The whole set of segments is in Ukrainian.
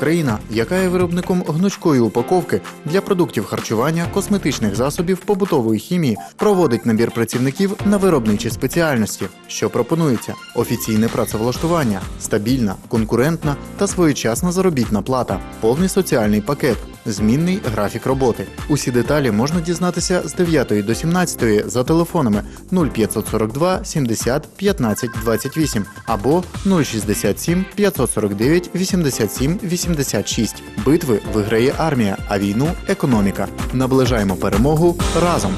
Країна, яка є виробником гнучкої упаковки для продуктів харчування, косметичних засобів, побутової хімії, проводить набір працівників на виробничі спеціальності. Що пропонується: офіційне працевлаштування, стабільна, конкурентна та своєчасна заробітна плата, повний соціальний пакет, змінний графік роботи. Усі деталі можна дізнатися з 9 до 17 за телефонами 0542 70 15 28 або 067 549 87 86. Битви виграє армія, а війну економіка. Наближаємо перемогу разом.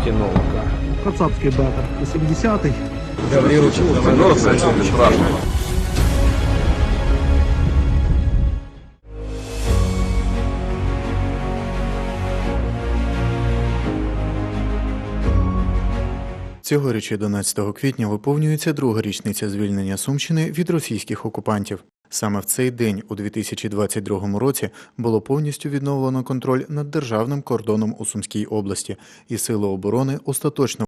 Веретеновка. Кацапський бетер, 80-й. Цьогоріч 11 квітня виповнюється друга річниця звільнення Сумщини від російських окупантів. Саме в цей день, у 2022 році, було повністю відновлено контроль над державним кордоном у Сумській області, і сили оборони остаточно